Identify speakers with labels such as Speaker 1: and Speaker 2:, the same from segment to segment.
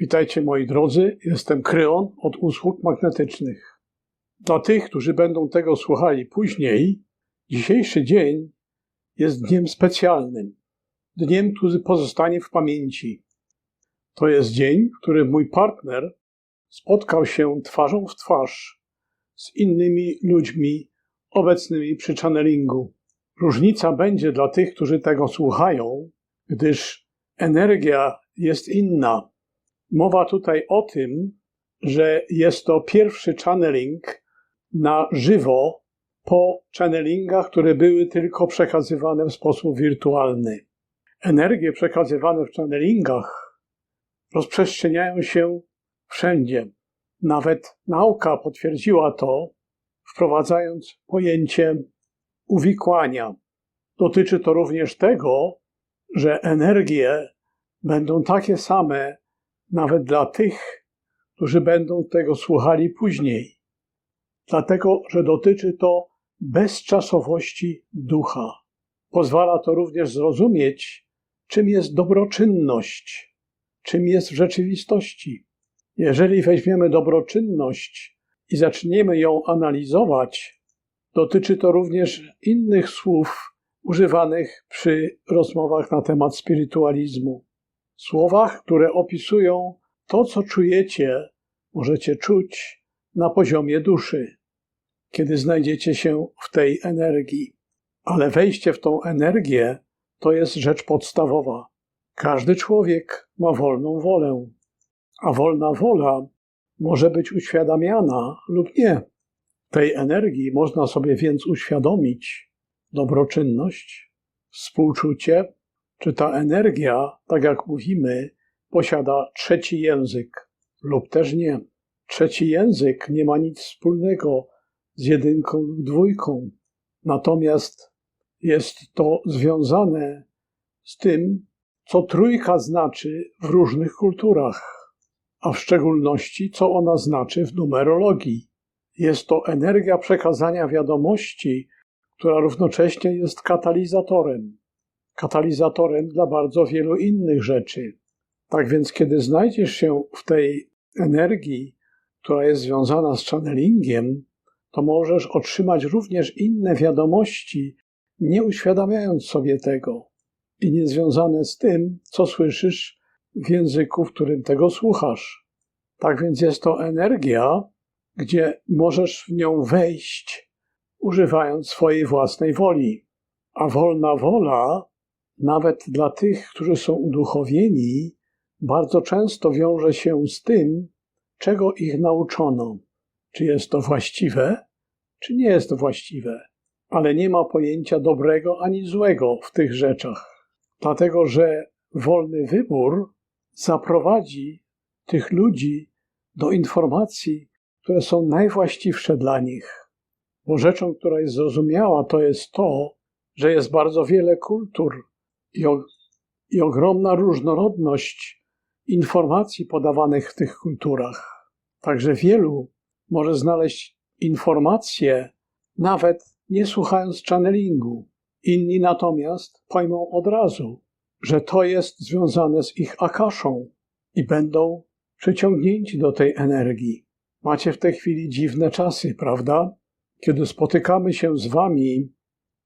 Speaker 1: Witajcie moi drodzy, jestem Kryon od usług magnetycznych. Dla tych, którzy będą tego słuchali później, dzisiejszy dzień jest dniem specjalnym, dniem, który pozostanie w pamięci. To jest dzień, w którym mój partner spotkał się twarzą w twarz z innymi ludźmi obecnymi przy channelingu. Różnica będzie dla tych, którzy tego słuchają, gdyż energia jest inna. Mowa tutaj o tym, że jest to pierwszy channeling na żywo po channelingach, które były tylko przekazywane w sposób wirtualny. Energie przekazywane w channelingach rozprzestrzeniają się wszędzie. Nawet nauka potwierdziła to, wprowadzając pojęcie uwikłania. Dotyczy to również tego, że energie będą takie same nawet dla tych, którzy będą tego słuchali później. Dlatego, że dotyczy to bezczasowości ducha. Pozwala to również zrozumieć, czym jest dobroczynność, czym jest w rzeczywistości. Jeżeli weźmiemy dobroczynność i zaczniemy ją analizować, dotyczy to również innych słów używanych przy rozmowach na temat spirytualizmu. Słowach, które opisują to, co czujecie, możecie czuć na poziomie duszy, kiedy znajdziecie się w tej energii. Ale wejście w tą energię to jest rzecz podstawowa. Każdy człowiek ma wolną wolę, a wolna wola może być uświadamiana lub nie. Tej energii można sobie więc uświadomić dobroczynność, współczucie, czy ta energia, tak jak mówimy, posiada trzeci język lub też nie. Trzeci język nie ma nic wspólnego z jedynką lub dwójką, natomiast jest to związane z tym, co trójka znaczy w różnych kulturach, a w szczególności co ona znaczy w numerologii. Jest to energia przekazania wiadomości, która równocześnie jest katalizatorem katalizatorem dla bardzo wielu innych rzeczy. Tak więc, kiedy znajdziesz się w tej energii, która jest związana z channelingiem, to możesz otrzymać również inne wiadomości, nie uświadamiając sobie tego i nie związane z tym, co słyszysz w języku, w którym tego słuchasz. Tak więc jest to energia, gdzie możesz w nią wejść, używając swojej własnej woli. A wolna wola nawet dla tych, którzy są uduchowieni, bardzo często wiąże się z tym, czego ich nauczono. Czy jest to właściwe, czy nie jest właściwe. Ale nie ma pojęcia dobrego ani złego w tych rzeczach, dlatego że wolny wybór zaprowadzi tych ludzi do informacji, które są najwłaściwsze dla nich. Bo rzeczą, która jest zrozumiała, to jest to, że jest bardzo wiele kultur, i, o, i ogromna różnorodność informacji podawanych w tych kulturach. Także wielu może znaleźć informacje, nawet nie słuchając channelingu. Inni natomiast pojmą od razu, że to jest związane z ich akaszą i będą przyciągnięci do tej energii. Macie w tej chwili dziwne czasy, prawda? Kiedy spotykamy się z wami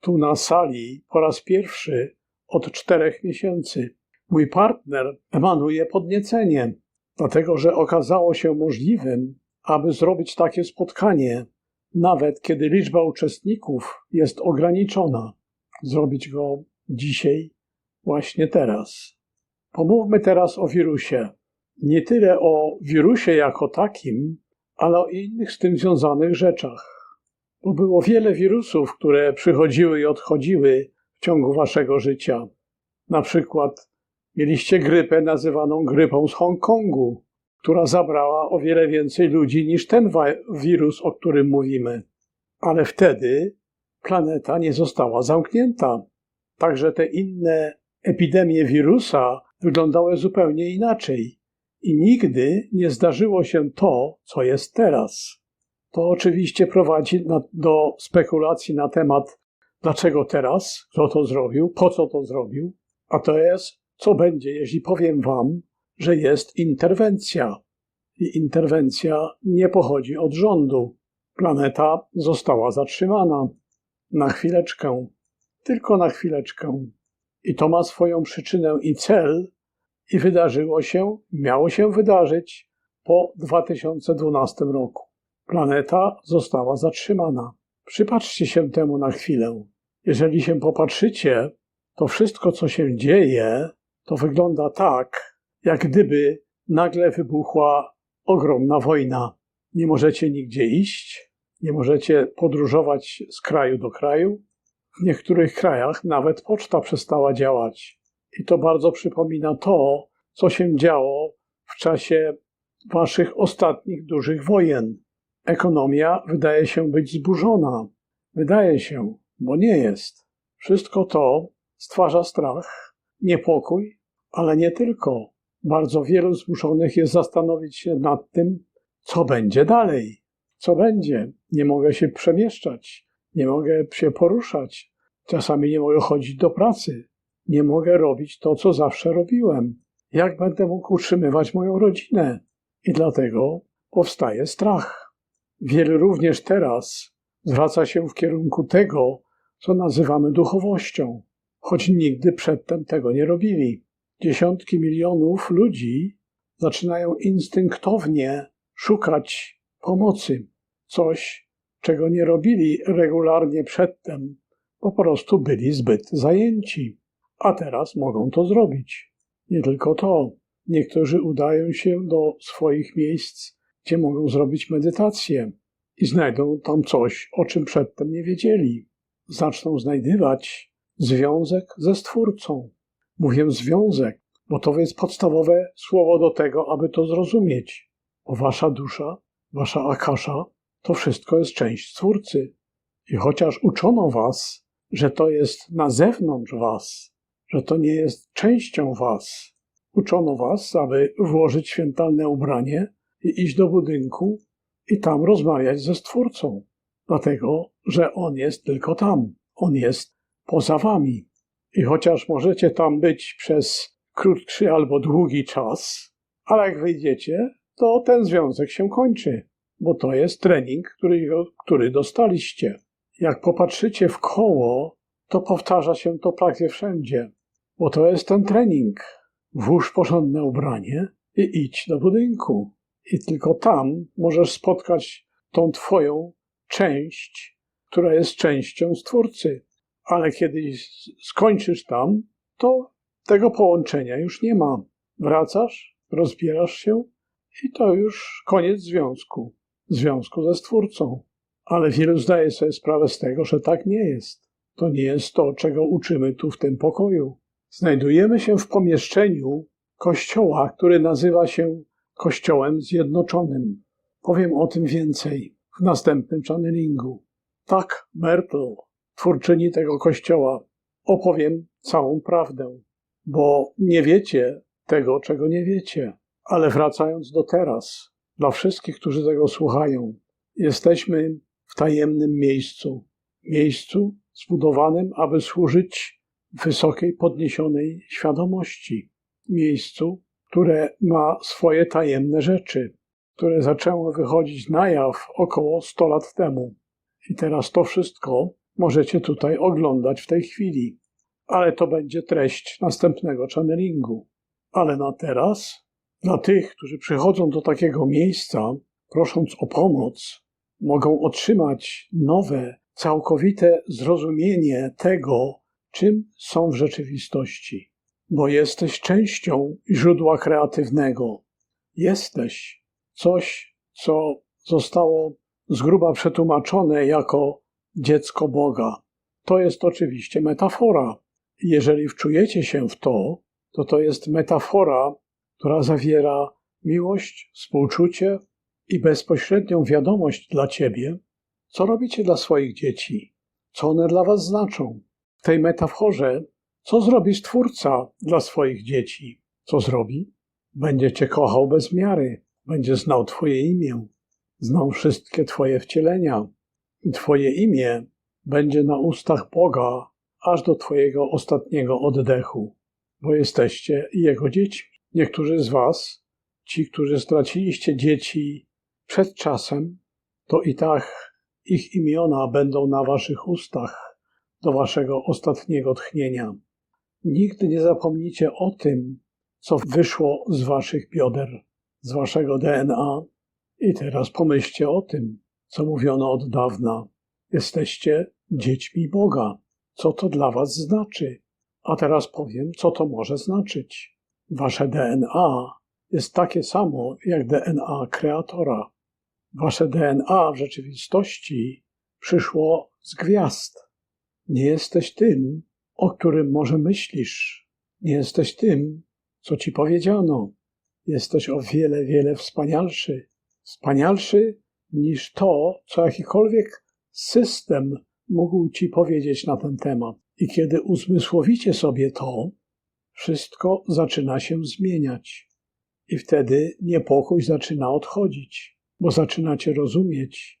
Speaker 1: tu na sali po raz pierwszy, od czterech miesięcy. Mój partner emanuje podniecenie, dlatego że okazało się możliwym, aby zrobić takie spotkanie, nawet kiedy liczba uczestników jest ograniczona. Zrobić go dzisiaj, właśnie teraz. Pomówmy teraz o wirusie. Nie tyle o wirusie jako takim, ale o innych z tym związanych rzeczach. Bo było wiele wirusów, które przychodziły i odchodziły w ciągu waszego życia. Na przykład mieliście grypę nazywaną grypą z Hongkongu, która zabrała o wiele więcej ludzi niż ten wirus, o którym mówimy. Ale wtedy planeta nie została zamknięta. Także te inne epidemie wirusa wyglądały zupełnie inaczej. I nigdy nie zdarzyło się to, co jest teraz. To oczywiście prowadzi do spekulacji na temat Dlaczego teraz? Kto to zrobił? Po co to zrobił? A to jest, co będzie, jeśli powiem Wam, że jest interwencja. I interwencja nie pochodzi od rządu. Planeta została zatrzymana. Na chwileczkę. Tylko na chwileczkę. I to ma swoją przyczynę i cel, i wydarzyło się, miało się wydarzyć po 2012 roku. Planeta została zatrzymana. Przypatrzcie się temu na chwilę. Jeżeli się popatrzycie, to wszystko, co się dzieje, to wygląda tak, jak gdyby nagle wybuchła ogromna wojna. Nie możecie nigdzie iść, nie możecie podróżować z kraju do kraju. W niektórych krajach nawet poczta przestała działać. I to bardzo przypomina to, co się działo w czasie waszych ostatnich dużych wojen. Ekonomia wydaje się być zburzona. Wydaje się, bo nie jest. Wszystko to stwarza strach, niepokój, ale nie tylko. Bardzo wielu zmuszonych jest zastanowić się nad tym, co będzie dalej. Co będzie? Nie mogę się przemieszczać, nie mogę się poruszać, czasami nie mogę chodzić do pracy, nie mogę robić to, co zawsze robiłem. Jak będę mógł utrzymywać moją rodzinę? I dlatego powstaje strach. Wielu również teraz zwraca się w kierunku tego, co nazywamy duchowością, choć nigdy przedtem tego nie robili. Dziesiątki milionów ludzi zaczynają instynktownie szukać pomocy, coś, czego nie robili regularnie przedtem, po prostu byli zbyt zajęci, a teraz mogą to zrobić. Nie tylko to, niektórzy udają się do swoich miejsc, gdzie mogą zrobić medytację i znajdą tam coś, o czym przedtem nie wiedzieli. Zaczną znajdywać związek ze Stwórcą. Mówię związek, bo to jest podstawowe słowo do tego, aby to zrozumieć. Bo wasza dusza, wasza akasza, to wszystko jest część Stwórcy. I chociaż uczono was, że to jest na zewnątrz was, że to nie jest częścią was, uczono was, aby włożyć świętalne ubranie i iść do budynku i tam rozmawiać ze Stwórcą, dlatego że On jest tylko tam, On jest poza wami. I chociaż możecie tam być przez krótszy albo długi czas, ale jak wyjdziecie, to ten związek się kończy, bo to jest trening, który, który dostaliście. Jak popatrzycie w koło, to powtarza się to prawie wszędzie, bo to jest ten trening. Włóż porządne ubranie i idź do budynku. I tylko tam możesz spotkać tą Twoją część, która jest częścią Stwórcy. Ale kiedy skończysz tam, to tego połączenia już nie ma. Wracasz, rozbierasz się i to już koniec związku. Związku ze Stwórcą. Ale wielu zdaje sobie sprawę z tego, że tak nie jest. To nie jest to, czego uczymy tu w tym pokoju. Znajdujemy się w pomieszczeniu kościoła, który nazywa się Kościołem Zjednoczonym. Powiem o tym więcej w następnym channelingu. Tak, Myrtle, twórczyni tego kościoła, opowiem całą prawdę, bo nie wiecie tego, czego nie wiecie. Ale wracając do teraz, dla wszystkich, którzy tego słuchają, jesteśmy w tajemnym miejscu. Miejscu zbudowanym, aby służyć wysokiej, podniesionej świadomości. Miejscu, które ma swoje tajemne rzeczy, które zaczęły wychodzić na jaw około 100 lat temu. I teraz to wszystko możecie tutaj oglądać w tej chwili. Ale to będzie treść następnego channelingu. Ale na teraz, dla tych, którzy przychodzą do takiego miejsca, prosząc o pomoc, mogą otrzymać nowe, całkowite zrozumienie tego, czym są w rzeczywistości bo jesteś częścią źródła kreatywnego. Jesteś coś, co zostało z gruba przetłumaczone jako dziecko Boga. To jest oczywiście metafora. Jeżeli wczujecie się w to, to to jest metafora, która zawiera miłość, współczucie i bezpośrednią wiadomość dla ciebie, co robicie dla swoich dzieci, co one dla was znaczą. W tej metaforze co zrobi Stwórca dla swoich dzieci? Co zrobi? Będzie Cię kochał bez miary, będzie znał Twoje imię, znał wszystkie Twoje wcielenia. Twoje imię będzie na ustach Boga aż do Twojego ostatniego oddechu, bo jesteście Jego dziećmi. Niektórzy z Was, ci, którzy straciliście dzieci przed czasem, to i tak ich imiona będą na Waszych ustach do Waszego ostatniego tchnienia. Nigdy nie zapomnijcie o tym, co wyszło z Waszych bioder, z Waszego DNA. I teraz pomyślcie o tym, co mówiono od dawna. Jesteście dziećmi Boga. Co to dla Was znaczy? A teraz powiem, co to może znaczyć. Wasze DNA jest takie samo jak DNA kreatora. Wasze DNA w rzeczywistości przyszło z gwiazd. Nie jesteś tym, o którym może myślisz. Nie jesteś tym, co ci powiedziano. Jesteś o wiele, wiele wspanialszy. Wspanialszy niż to, co jakikolwiek system mógł ci powiedzieć na ten temat. I kiedy uzmysłowicie sobie to, wszystko zaczyna się zmieniać. I wtedy niepokój zaczyna odchodzić, bo zaczynacie rozumieć,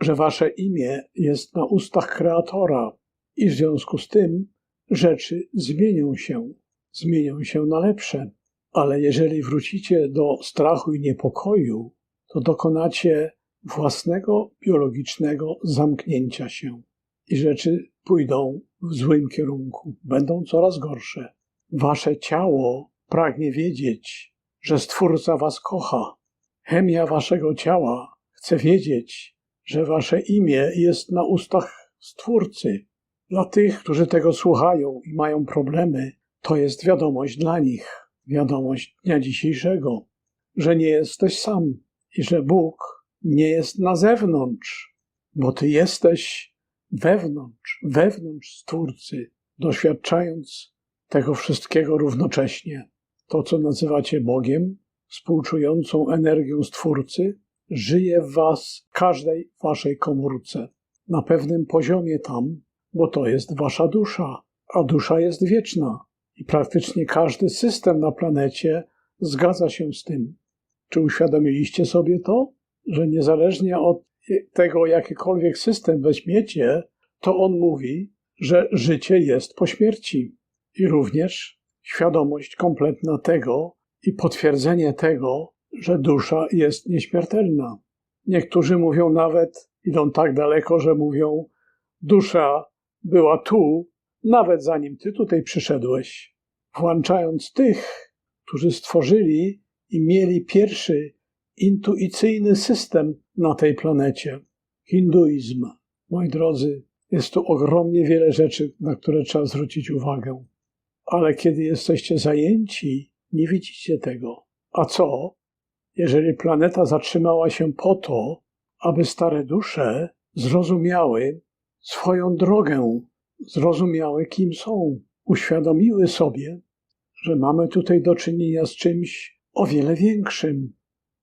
Speaker 1: że wasze imię jest na ustach Kreatora i w związku z tym rzeczy zmienią się, zmienią się na lepsze. Ale jeżeli wrócicie do strachu i niepokoju, to dokonacie własnego biologicznego zamknięcia się i rzeczy pójdą w złym kierunku, będą coraz gorsze. Wasze ciało pragnie wiedzieć, że Stwórca was kocha. Chemia waszego ciała chce wiedzieć, że wasze imię jest na ustach Stwórcy. Dla tych, którzy tego słuchają i mają problemy, to jest wiadomość dla nich, wiadomość dnia dzisiejszego, że nie jesteś sam i że Bóg nie jest na zewnątrz, bo ty jesteś wewnątrz, wewnątrz Stwórcy, doświadczając tego wszystkiego równocześnie. To, co nazywacie Bogiem, współczującą energią Stwórcy, żyje w was, każdej waszej komórce. Na pewnym poziomie tam, bo to jest wasza dusza, a dusza jest wieczna. I praktycznie każdy system na planecie zgadza się z tym. Czy uświadomiliście sobie to, że niezależnie od tego, jakikolwiek system weźmiecie, to on mówi, że życie jest po śmierci. I również świadomość kompletna tego i potwierdzenie tego, że dusza jest nieśmiertelna. Niektórzy mówią nawet, idą tak daleko, że mówią, dusza była tu, nawet zanim ty tutaj przyszedłeś, włączając tych, którzy stworzyli i mieli pierwszy intuicyjny system na tej planecie hinduizm. Moi drodzy, jest tu ogromnie wiele rzeczy, na które trzeba zwrócić uwagę. Ale kiedy jesteście zajęci, nie widzicie tego. A co, jeżeli planeta zatrzymała się po to, aby stare dusze zrozumiały swoją drogę, zrozumiały, kim są, uświadomiły sobie, że mamy tutaj do czynienia z czymś o wiele większym.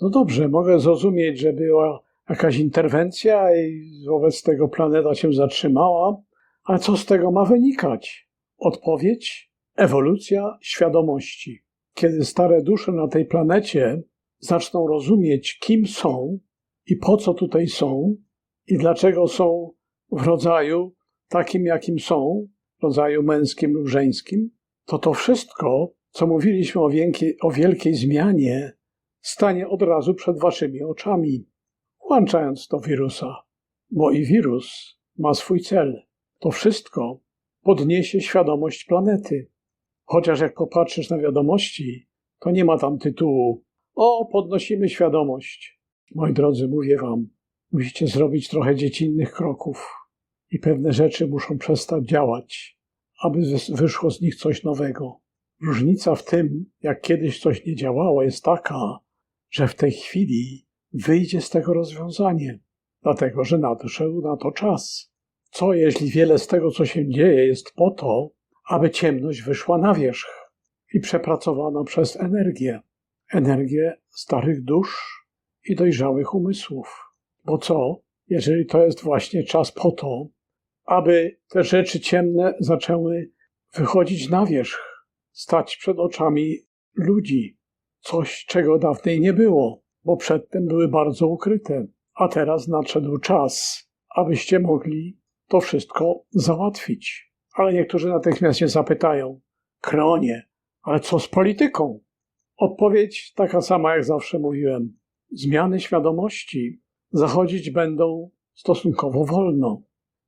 Speaker 1: No dobrze, mogę zrozumieć, że była jakaś interwencja i wobec tego planeta się zatrzymała, ale co z tego ma wynikać? Odpowiedź: ewolucja świadomości. Kiedy stare dusze na tej planecie zaczną rozumieć, kim są i po co tutaj są, i dlaczego są w rodzaju takim, jakim są, rodzaju męskim lub żeńskim, to to wszystko, co mówiliśmy o wielkiej, o wielkiej zmianie, stanie od razu przed waszymi oczami, włączając to wirusa, bo i wirus ma swój cel. To wszystko podniesie świadomość planety. Chociaż jak popatrzysz na wiadomości, to nie ma tam tytułu o, podnosimy świadomość. Moi drodzy, mówię wam, musicie zrobić trochę dziecinnych kroków i pewne rzeczy muszą przestać działać, aby wyszło z nich coś nowego. Różnica w tym, jak kiedyś coś nie działało, jest taka, że w tej chwili wyjdzie z tego rozwiązanie, dlatego że nadszedł na to czas. Co jeśli wiele z tego, co się dzieje, jest po to, aby ciemność wyszła na wierzch i przepracowano przez energię, energię starych dusz i dojrzałych umysłów. Bo co, jeżeli to jest właśnie czas po to, aby te rzeczy ciemne zaczęły wychodzić na wierzch, stać przed oczami ludzi, coś, czego dawniej nie było, bo przedtem były bardzo ukryte, a teraz nadszedł czas, abyście mogli to wszystko załatwić. Ale niektórzy natychmiast się zapytają, Kronie, ale co z polityką? Odpowiedź taka sama, jak zawsze mówiłem. Zmiany świadomości zachodzić będą stosunkowo wolno.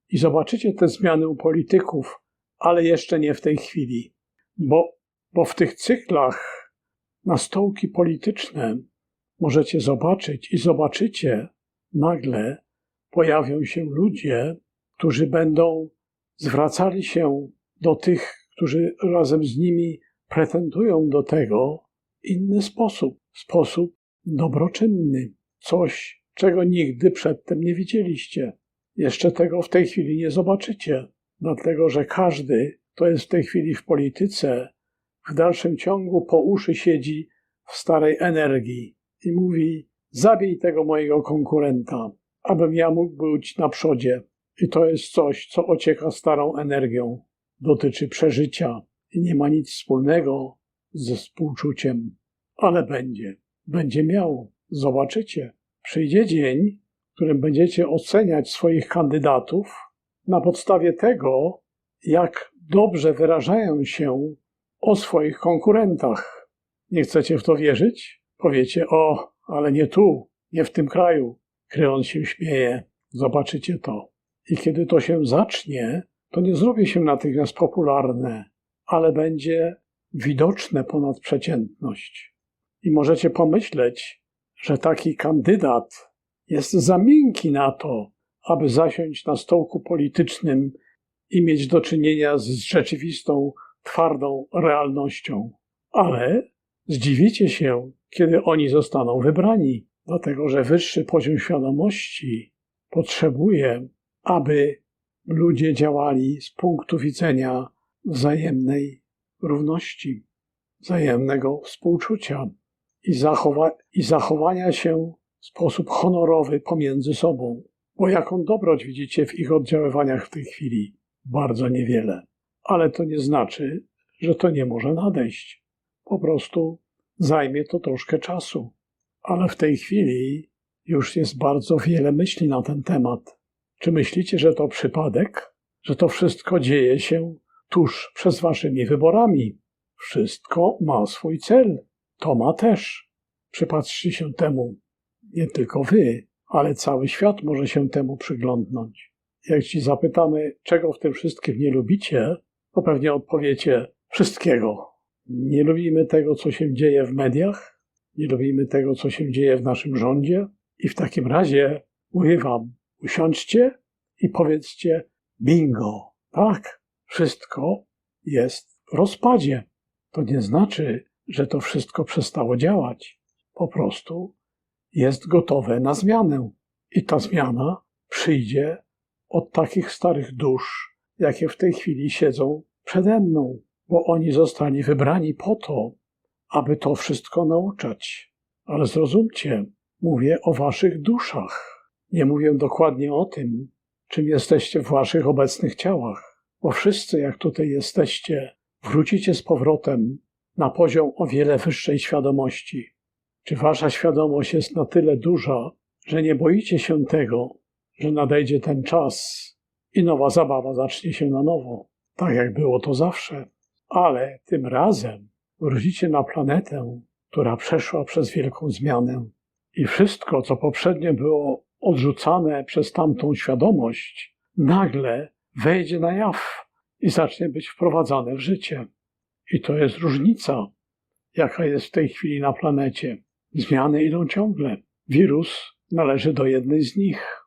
Speaker 1: I zobaczycie te zmiany u polityków, ale jeszcze nie w tej chwili, bo, bo w tych cyklach na stołki polityczne możecie zobaczyć i zobaczycie, nagle pojawią się ludzie, którzy będą zwracali się do tych, którzy razem z nimi pretendują do tego, inny sposób, sposób dobroczynny, coś, czego nigdy przedtem nie widzieliście. Jeszcze tego w tej chwili nie zobaczycie, dlatego że każdy, kto jest w tej chwili w polityce, w dalszym ciągu po uszy siedzi w starej energii i mówi: Zabij tego mojego konkurenta, abym ja mógł być na przodzie. I to jest coś, co ocieka starą energią, dotyczy przeżycia i nie ma nic wspólnego ze współczuciem, ale będzie, będzie miało. Zobaczycie. Przyjdzie dzień, w którym będziecie oceniać swoich kandydatów na podstawie tego, jak dobrze wyrażają się o swoich konkurentach. Nie chcecie w to wierzyć? Powiecie, o, ale nie tu, nie w tym kraju. Kreon się śmieje. Zobaczycie to. I kiedy to się zacznie, to nie zrobi się natychmiast popularne, ale będzie widoczne ponad przeciętność. I możecie pomyśleć, że taki kandydat jest za miękki na to, aby zasiąść na stołku politycznym i mieć do czynienia z rzeczywistą, twardą realnością. Ale zdziwicie się, kiedy oni zostaną wybrani, dlatego że wyższy poziom świadomości potrzebuje, aby ludzie działali z punktu widzenia wzajemnej równości, wzajemnego współczucia i, zachowa i zachowania się w sposób honorowy pomiędzy sobą. Bo jaką dobroć widzicie w ich oddziaływaniach w tej chwili? Bardzo niewiele. Ale to nie znaczy, że to nie może nadejść. Po prostu zajmie to troszkę czasu. Ale w tej chwili już jest bardzo wiele myśli na ten temat. Czy myślicie, że to przypadek? Że to wszystko dzieje się tuż przed waszymi wyborami? Wszystko ma swój cel. To ma też. Przypatrzcie się temu. Nie tylko wy, ale cały świat może się temu przyglądnąć. Jak ci zapytamy, czego w tym wszystkim nie lubicie, to pewnie odpowiecie wszystkiego. Nie lubimy tego, co się dzieje w mediach, nie lubimy tego, co się dzieje w naszym rządzie, i w takim razie mówię wam, usiądźcie i powiedzcie bingo. Tak, wszystko jest w rozpadzie. To nie znaczy, że to wszystko przestało działać. Po prostu jest gotowe na zmianę. I ta zmiana przyjdzie od takich starych dusz, jakie w tej chwili siedzą przede mną, bo oni zostali wybrani po to, aby to wszystko nauczać. Ale zrozumcie, mówię o waszych duszach. Nie mówię dokładnie o tym, czym jesteście w waszych obecnych ciałach, bo wszyscy, jak tutaj jesteście, wrócicie z powrotem na poziom o wiele wyższej świadomości. Czy wasza świadomość jest na tyle duża, że nie boicie się tego, że nadejdzie ten czas i nowa zabawa zacznie się na nowo, tak jak było to zawsze, ale tym razem wrócicie na planetę, która przeszła przez wielką zmianę i wszystko, co poprzednio było odrzucane przez tamtą świadomość, nagle wejdzie na jaw i zacznie być wprowadzane w życie. I to jest różnica, jaka jest w tej chwili na planecie. Zmiany idą ciągle. Wirus należy do jednej z nich.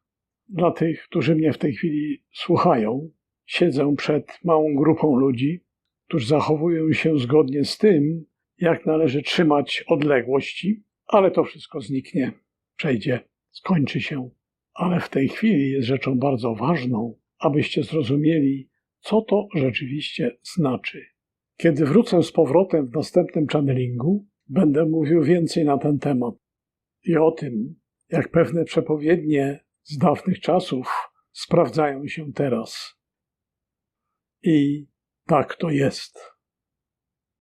Speaker 1: Dla tych, którzy mnie w tej chwili słuchają, siedzę przed małą grupą ludzi, którzy zachowują się zgodnie z tym, jak należy trzymać odległości, ale to wszystko zniknie, przejdzie, skończy się. Ale w tej chwili jest rzeczą bardzo ważną, abyście zrozumieli, co to rzeczywiście znaczy. Kiedy wrócę z powrotem w następnym channelingu, będę mówił więcej na ten temat i o tym, jak pewne przepowiednie z dawnych czasów sprawdzają się teraz. I tak to jest.